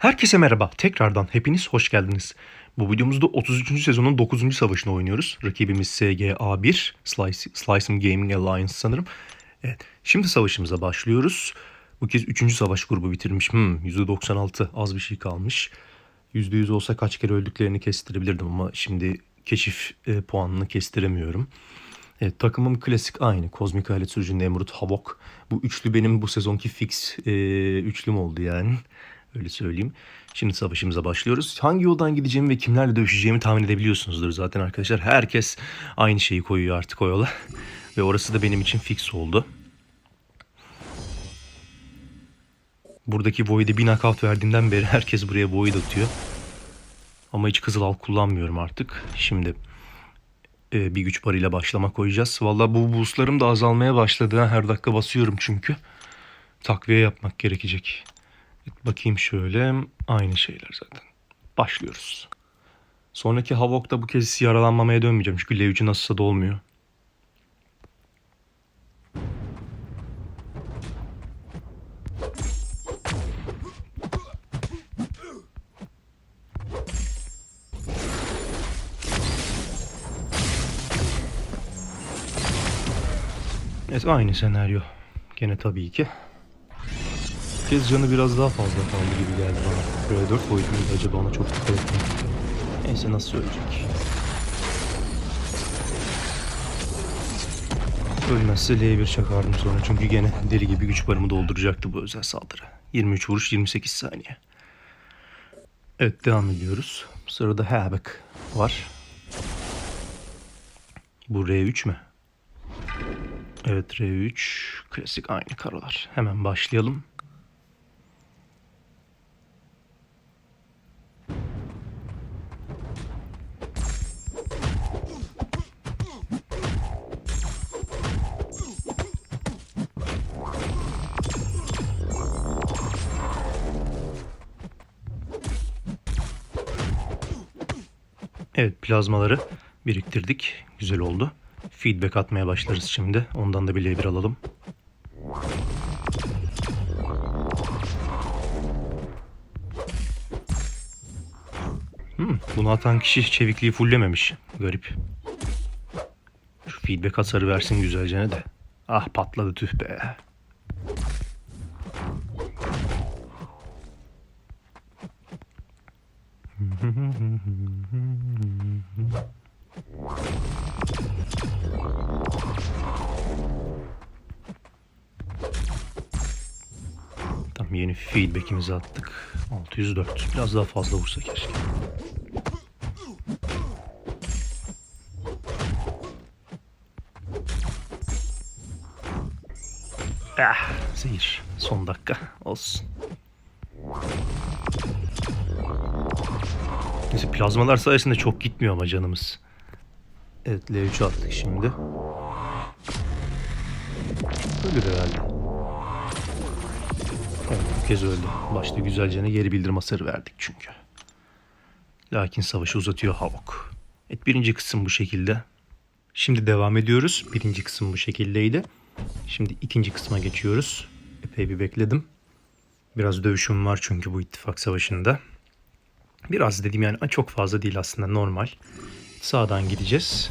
Herkese merhaba. Tekrardan hepiniz hoş geldiniz. Bu videomuzda 33. sezonun 9. savaşını oynuyoruz. Rakibimiz SGA1, Slice, Slice'm Gaming Alliance sanırım. Evet, şimdi savaşımıza başlıyoruz. Bu kez 3. savaş grubu bitirmiş. Hmm, %96 az bir şey kalmış. %100 olsa kaç kere öldüklerini kestirebilirdim ama şimdi keşif e, puanını kestiremiyorum. Evet, takımım klasik aynı. Kozmik Alet Sürücü, Nemrut, Havok. Bu üçlü benim bu sezonki fix e, üçlüm oldu yani. Öyle söyleyeyim. Şimdi savaşımıza başlıyoruz. Hangi yoldan gideceğimi ve kimlerle dövüşeceğimi tahmin edebiliyorsunuzdur zaten arkadaşlar. Herkes aynı şeyi koyuyor artık o yola. Ve orası da benim için fix oldu. Buradaki Void'e bir knockout verdiğimden beri herkes buraya Void atıyor. Ama hiç Kızıl Al kullanmıyorum artık. Şimdi e, bir güç barıyla başlama koyacağız. Valla bu boostlarım da azalmaya başladı. Her dakika basıyorum çünkü. Takviye yapmak gerekecek. Bakayım şöyle. Aynı şeyler zaten. Başlıyoruz. Sonraki Havok'ta bu kez yaralanmamaya dönmeyeceğim. Çünkü L3'ü nasılsa da olmuyor. Evet aynı senaryo. Gene tabii ki. Kez canı biraz daha fazla kaldı gibi geldi bana. Böyle 4 boyut muydu acaba ona çok dikkat ettim. Neyse nasıl ölecek. Ölmezse L1 çakardım sonra çünkü gene deli gibi güç barımı dolduracaktı bu özel saldırı. 23 vuruş 28 saniye. Evet devam ediyoruz. Sırada Havoc var. Bu R3 mü? Evet R3 klasik aynı karolar. Hemen başlayalım. Evet plazmaları biriktirdik. Güzel oldu. Feedback atmaya başlarız şimdi. Ondan da bir L1 alalım. Hmm, bunu atan kişi çevikliği fulllememiş. Garip. Şu feedback hasarı versin güzelce ne de. Ah patladı tüh be. Yeni feedback'imizi attık. 604. Biraz daha fazla vursa keşke. Ah, zehir. Son dakika. Olsun. Neyse plazmalar sayesinde çok gitmiyor ama canımız. Evet L3 attık şimdi. Ölür herhalde. Kez öldü. Başta güzelce geri bildirim hasarı verdik çünkü. Lakin savaşı uzatıyor Havok. Evet birinci kısım bu şekilde. Şimdi devam ediyoruz. Birinci kısım bu şekildeydi. Şimdi ikinci kısma geçiyoruz. Epey bir bekledim. Biraz dövüşüm var çünkü bu ittifak savaşında. Biraz dedim yani çok fazla değil aslında normal. Sağdan gideceğiz.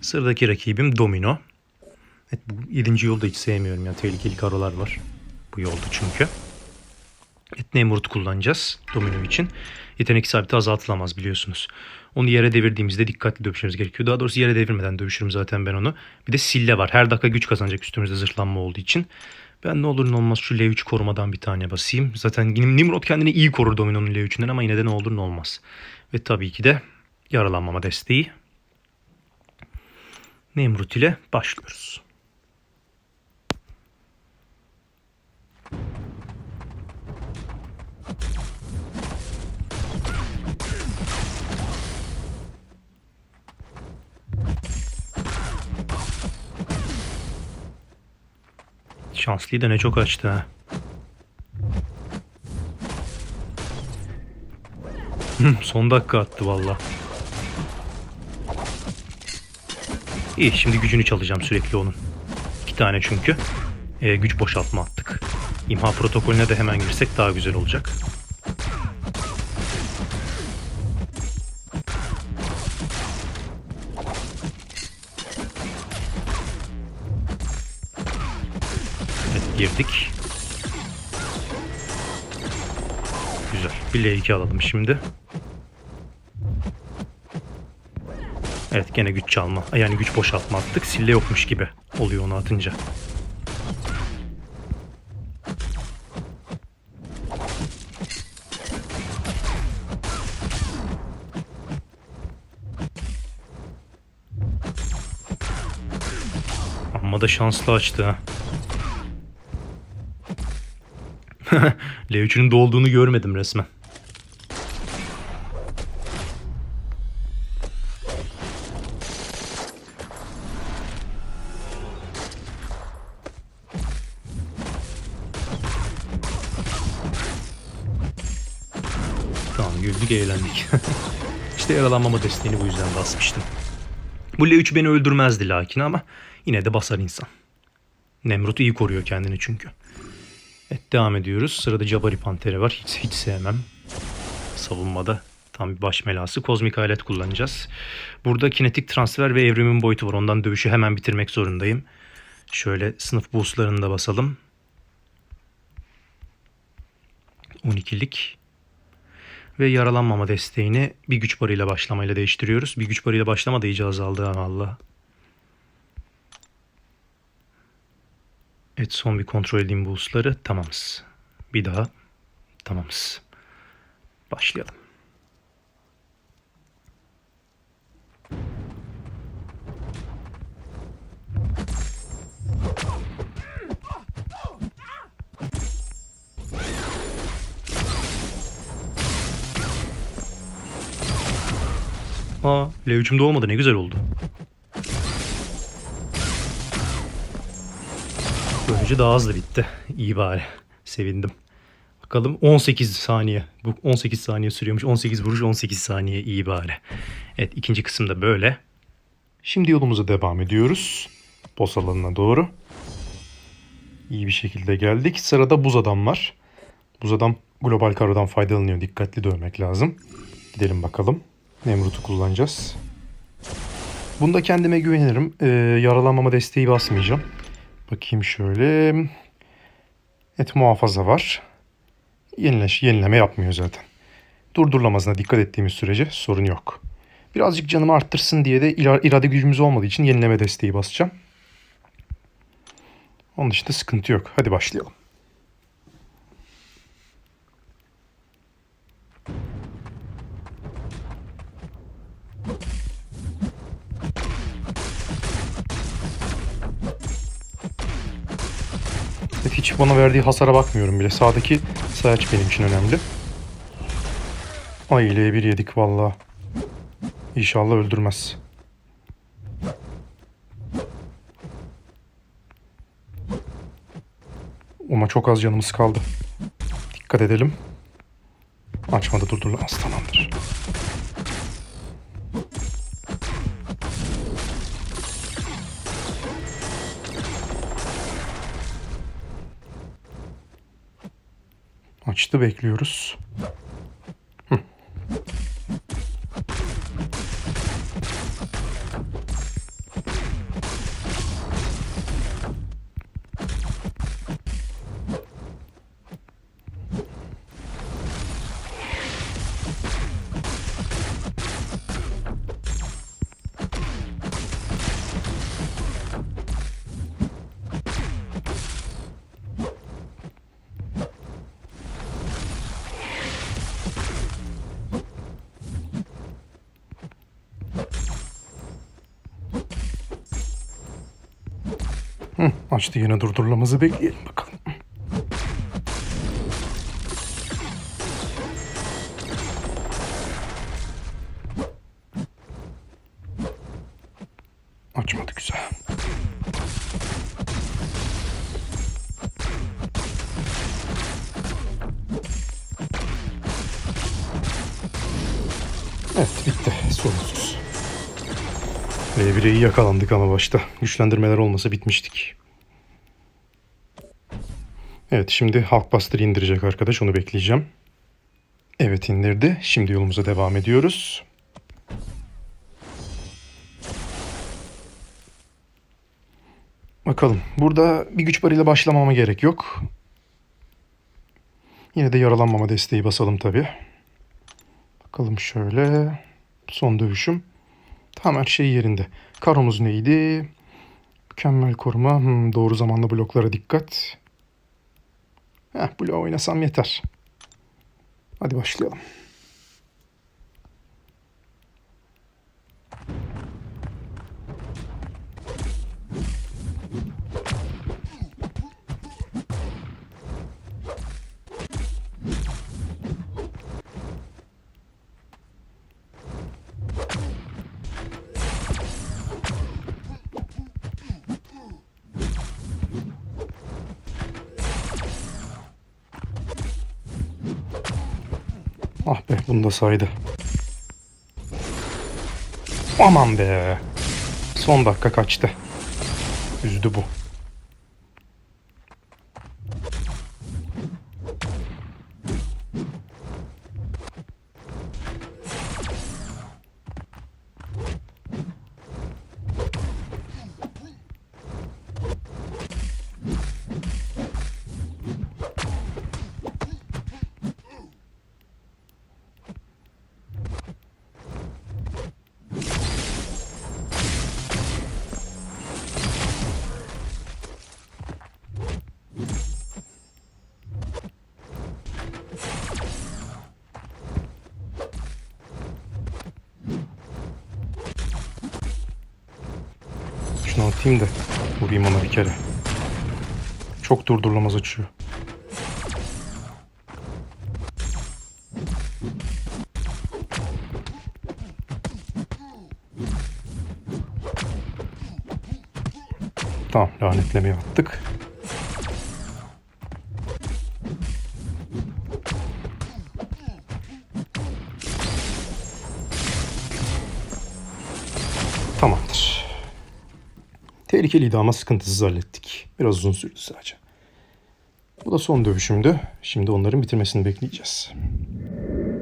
Sıradaki rakibim Domino. Evet bu 7. yolda hiç sevmiyorum ya. Tehlikeli karolar var. Bu yolda çünkü. Evet Nemrut kullanacağız Domino için. Yetenek isabeti azaltılamaz biliyorsunuz. Onu yere devirdiğimizde dikkatli dövüşmemiz gerekiyor. Daha doğrusu yere devirmeden dövüşürüm zaten ben onu. Bir de sille var. Her dakika güç kazanacak üstümüzde zırhlanma olduğu için. Ben ne olur ne olmaz şu L3 korumadan bir tane basayım. Zaten Nimrod kendini iyi korur Domino'nun L3'ünden ama yine de ne olur ne olmaz. Ve tabii ki de yaralanmama desteği. Nemrut ile başlıyoruz. Şanslıyı da ne çok açtı ha. Son dakika attı valla. İyi şimdi gücünü çalacağım sürekli onun. İki tane çünkü. Ee, güç boşaltma attık. İmha protokolüne de hemen girsek daha güzel olacak. Evet girdik. Güzel. Bir L2 alalım şimdi. Evet gene güç çalma. Yani güç boşaltma attık. Sille yokmuş gibi oluyor onu atınca. Amma da şanslı açtı ha. L3'ünün dolduğunu görmedim resmen. Tamam güldük eğlendik. işte yaralanmama desteğini bu yüzden basmıştım. Bu L3 beni öldürmezdi lakin ama yine de basar insan. Nemrut iyi koruyor kendini çünkü. Evet devam ediyoruz. Sırada Jabari Panteri var. Hiç, hiç sevmem. Savunmada tam bir baş melası. Kozmik alet kullanacağız. Burada kinetik transfer ve evrimin boyutu var. Ondan dövüşü hemen bitirmek zorundayım. Şöyle sınıf boostlarını da basalım. 12'lik ve yaralanmama desteğini bir güç barıyla başlamayla değiştiriyoruz. Bir güç barıyla başlama da iyice azaldı valla. Evet son bir kontrol edeyim boostları. Tamamız. Bir daha. Tamamız. Başlayalım. Aa, L3'ümde olmadı ne güzel oldu. Böylece daha hızlı bitti. İyi bari. Sevindim. Bakalım 18 saniye. Bu 18 saniye sürüyormuş. 18 vuruş 18 saniye iyi bari. Evet ikinci kısım da böyle. Şimdi yolumuza devam ediyoruz. Boss alanına doğru. İyi bir şekilde geldik. Sırada buz adam var. Buz adam global karodan faydalanıyor. Dikkatli dövmek lazım. Gidelim bakalım. Nemrut'u kullanacağız. Bunda kendime güvenirim. Ee, yaralanmama desteği basmayacağım. Bakayım şöyle. Et muhafaza var. Yenileş, yenileme yapmıyor zaten. Durdurulamazına dikkat ettiğimiz sürece sorun yok. Birazcık canımı arttırsın diye de ira- irade gücümüz olmadığı için yenileme desteği basacağım. Onun dışında sıkıntı yok. Hadi başlayalım. Bana verdiği hasara bakmıyorum bile. Sağdaki sayaç benim için önemli. Ay L1 yedik valla. İnşallah öldürmez. Ama çok az canımız kaldı. Dikkat edelim. Açmadı durdurulamaz tamamdır. Açtı bekliyoruz. Açtı yine durdurulamazı bekleyelim bakalım. Açmadı güzel. Evet bitti sorunsuz. L1'e iyi yakalandık ama başta. Güçlendirmeler olmasa bitmiştik. Evet şimdi Hulkbuster indirecek arkadaş onu bekleyeceğim. Evet indirdi. Şimdi yolumuza devam ediyoruz. Bakalım. Burada bir güç barıyla başlamama gerek yok. Yine de yaralanmama desteği basalım tabi. Bakalım şöyle. Son dövüşüm. Tam her şey yerinde. Karomuz neydi? Mükemmel koruma. Hmm, doğru zamanlı bloklara dikkat. Heh, bloğu oynasam yeter. Hadi başlayalım. Ah be bunu da saydı. Aman be. Son dakika kaçtı. Üzdü bu. Şunu atayım da vurayım ona bir kere. Çok durdurulamaz uçuyor. Tamam lanetlemeye attık. Tehlikeliydi ama sıkıntısız hallettik. Biraz uzun sürdü sadece. Bu da son dövüşümdü. Şimdi onların bitirmesini bekleyeceğiz.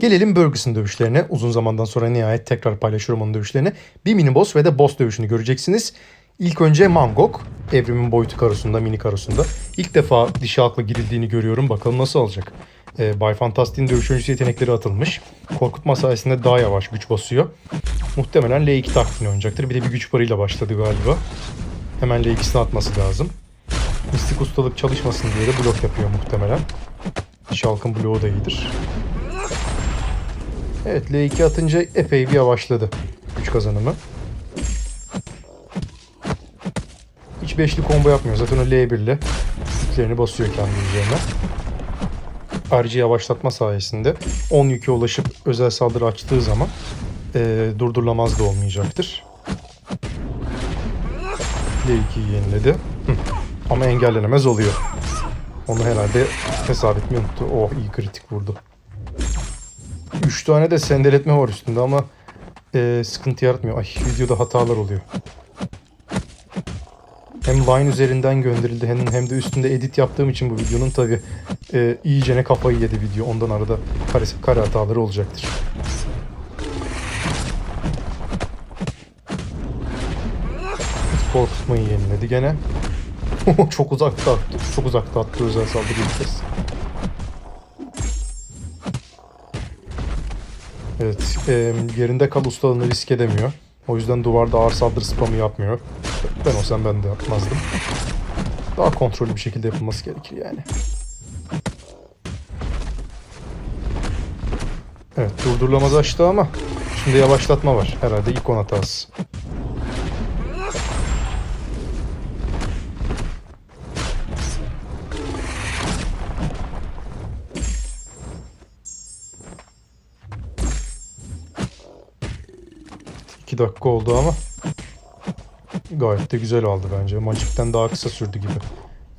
Gelelim Burgerson dövüşlerine. Uzun zamandan sonra nihayet tekrar paylaşıyorum onun dövüşlerini. Bir mini boss ve de boss dövüşünü göreceksiniz. İlk önce Mangok. Evrimin boyutu karosunda, mini karosunda. İlk defa dişi halkla girildiğini görüyorum. Bakalım nasıl olacak. Ee, Bay Fantastic'in dövüş öncesi yetenekleri atılmış. Korkutma sayesinde daha yavaş güç basıyor. Muhtemelen L2 taktiğini oynayacaktır. Bir de bir güç barıyla başladı galiba. Hemen L2'sini atması lazım. Mistik ustalık çalışmasın diye de blok yapıyor muhtemelen. Şalkın bloğu da iyidir. Evet L2 atınca epey bir yavaşladı güç kazanımı. Hiç beşli combo yapmıyor. Zaten o L1 ile yüklerini basıyor kendi üzerine. Ayrıca yavaşlatma sayesinde 10 yüke ulaşıp özel saldırı açtığı zaman e, durdurulamaz da olmayacaktır. L2'yi yeniledi. Ama engellenemez oluyor. Onu herhalde hesap etmeyi unuttu. Oh iyi kritik vurdu. 3 tane de sendeletme var üstünde ama e, sıkıntı yaratmıyor. Ay videoda hatalar oluyor. Hem Vine üzerinden gönderildi hem, hem de üstünde edit yaptığım için bu videonun tabi e, iyicene kafayı yedi video. Ondan arada kare, kare hataları olacaktır. Korkutmayı yeniledi gene. çok uzakta attı. Çok uzakta attı özel saldırı kez. Evet, e, yerinde kal ustalığını risk edemiyor. O yüzden duvarda ağır saldırı spamı yapmıyor. Ben olsam ben de yapmazdım. Daha kontrollü bir şekilde yapılması gerekir yani. Evet, durdurulamaz açtı ama şimdi yavaşlatma var. Herhalde ikon hatası. Dakika oldu ama gayet de güzel aldı bence. Magic'ten daha kısa sürdü gibi.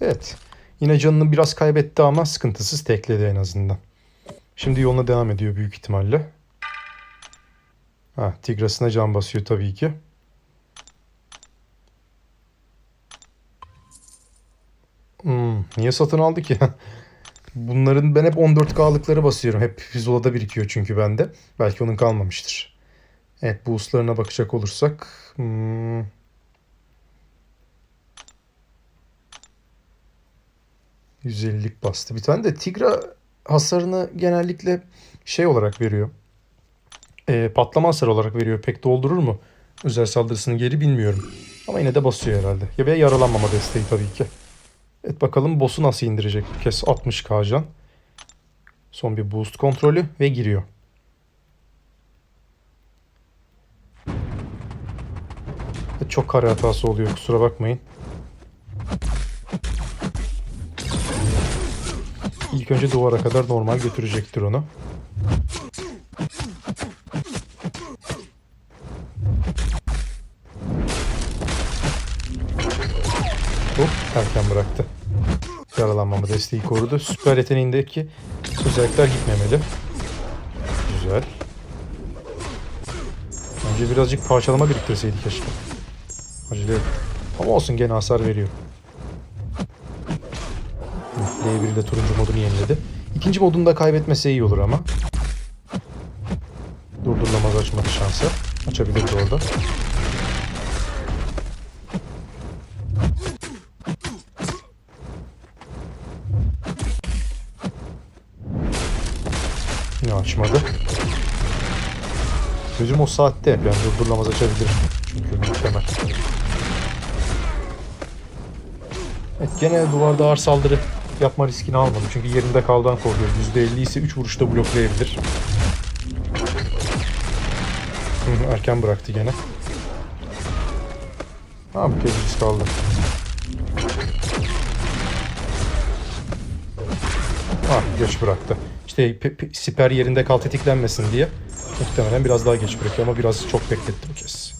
Evet. Yine canını biraz kaybetti ama sıkıntısız tekledi en azından. Şimdi yoluna devam ediyor büyük ihtimalle. Ha, Tigras'ına can basıyor tabii ki. Hmm, niye satın aldı ki? Bunların ben hep 14K'lıkları basıyorum. Hep Zula'da birikiyor çünkü bende. Belki onun kalmamıştır. Evet boostlarına bakacak olursak. Hmm. %50'lik bastı. Bir tane de Tigra hasarını genellikle şey olarak veriyor. Ee, patlama hasarı olarak veriyor. Pek doldurur mu? Özel saldırısını geri bilmiyorum. Ama yine de basıyor herhalde. Ya veya yaralanmama desteği tabii ki. Evet bakalım boss'u nasıl indirecek bu kez 60k can. Son bir boost kontrolü ve giriyor. Çok kare hatası oluyor kusura bakmayın. İlk önce duvara kadar normal götürecektir onu. Hop erken bıraktı. Yaralanmama desteği korudu. Süper yeteneğindeki özellikler gitmemeli. Güzel. Önce birazcık parçalama biriktirseydik keşke. Acele et. Ama olsun gene hasar veriyor. L1 ile turuncu modunu yeniledi. İkinci modunu da kaybetmese iyi olur ama. Durdurulamaz açmadı şansı. Açabilirdi orada. Yine açmadı. Gözüm o saatte yani durdurulamaz açabilir. Çünkü muhtemel. Evet gene duvarda ağır saldırı yapma riskini almadım. Çünkü yerinde kaldan korkuyor. %50 ise 3 vuruşta bloklayabilir. Erken bıraktı gene. Ha bu kez risk aldı. Ah geç bıraktı. İşte pe- pe- siper yerinde kal tetiklenmesin diye muhtemelen biraz daha geç bırakıyor ama biraz çok bekletti bu kez.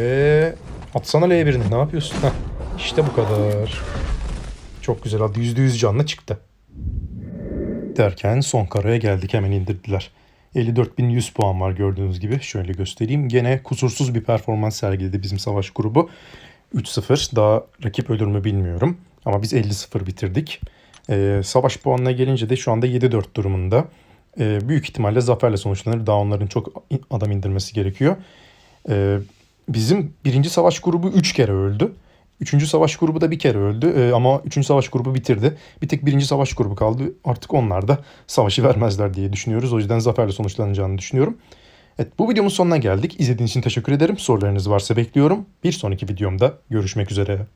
Ve atsana L1'ini ne yapıyorsun? Heh, işte bu kadar. Çok güzel aldı. %100 canlı çıktı. Derken son karaya geldik hemen indirdiler. 54.100 puan var gördüğünüz gibi. Şöyle göstereyim. Gene kusursuz bir performans sergiledi bizim savaş grubu. 3-0 daha rakip ölür mü bilmiyorum. Ama biz 50-0 bitirdik. Ee, savaş puanına gelince de şu anda 7-4 durumunda. Ee, büyük ihtimalle zaferle sonuçlanır. Daha onların çok adam indirmesi gerekiyor. Ee, bizim birinci savaş grubu 3 kere öldü. Üçüncü savaş grubu da bir kere öldü Ee, ama üçüncü savaş grubu bitirdi. Bir tek birinci savaş grubu kaldı. Artık onlar da savaşı vermezler diye düşünüyoruz. O yüzden zaferle sonuçlanacağını düşünüyorum. Evet bu videomun sonuna geldik. İzlediğiniz için teşekkür ederim. Sorularınız varsa bekliyorum. Bir sonraki videomda görüşmek üzere.